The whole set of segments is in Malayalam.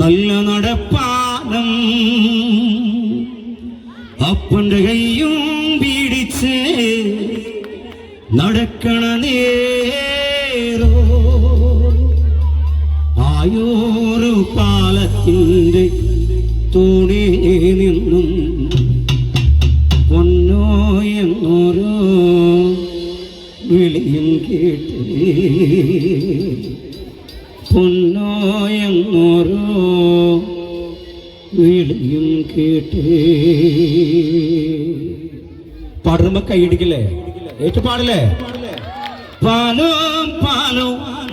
നല്ല നടപ്പാലം അപ്പന്റെ കയ്യും പിടിച്ച് നടക്കണ നേരോ? ആയോരു പാലത്തിന്റെ തുണി നിന്നും പൊന്നോ എന്നോരോ വിളിയും കേട്ടേ. വിളിയും കേട്ടേ പാടുമ്പോ ഏറ്റു ഏറ്റുപാടില്ലേ? പാലോ പാലോ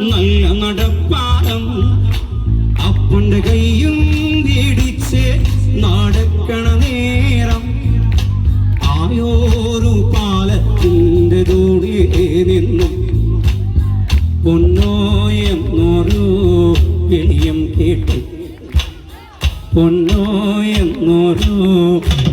നല്ല നടപ്പാലം അപ്പന്റെ കൈയും പിടിച്ച് നടക്കണ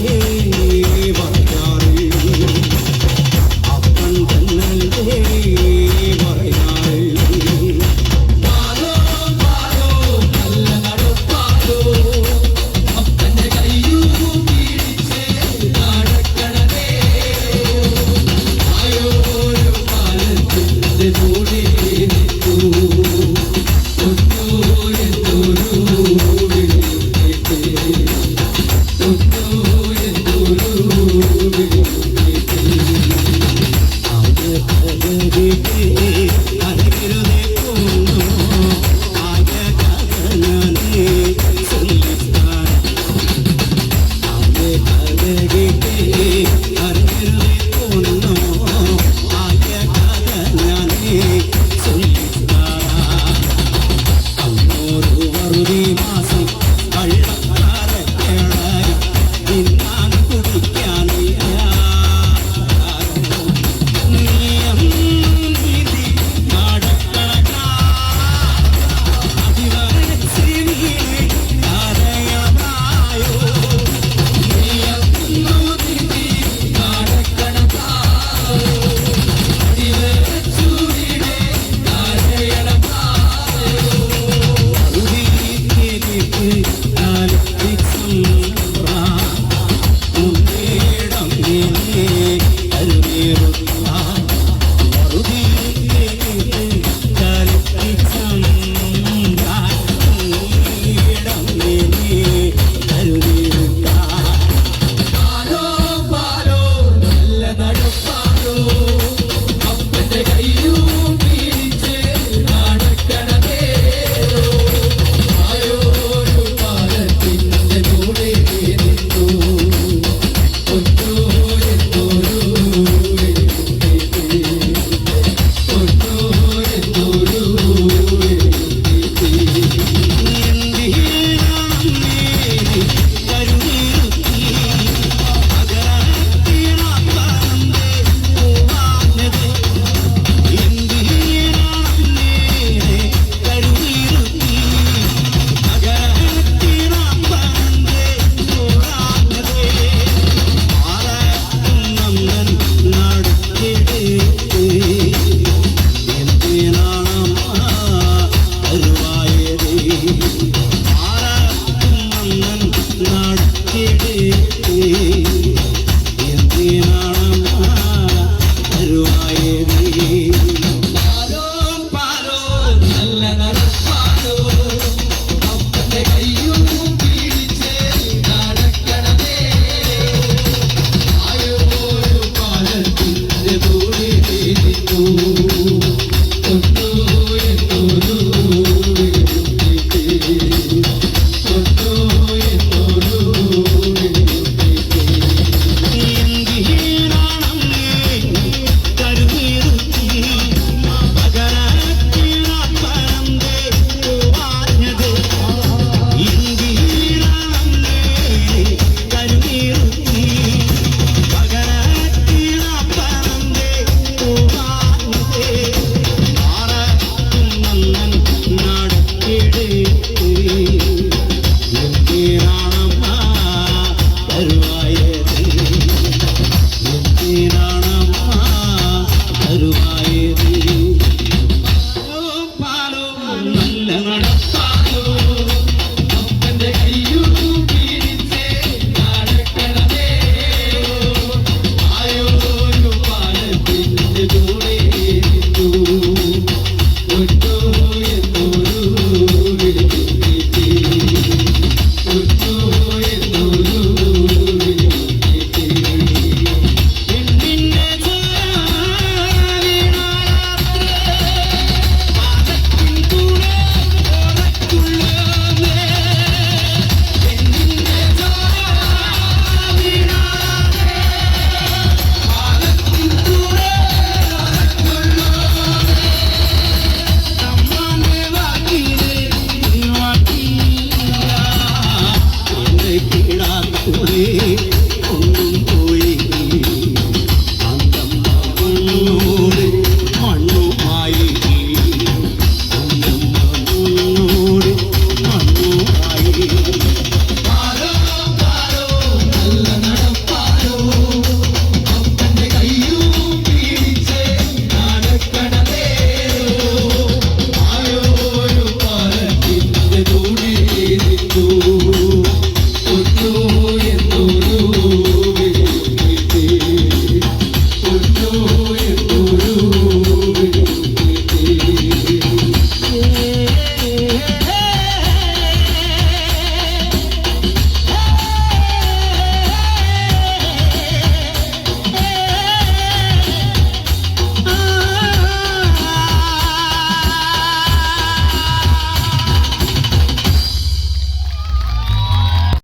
hey.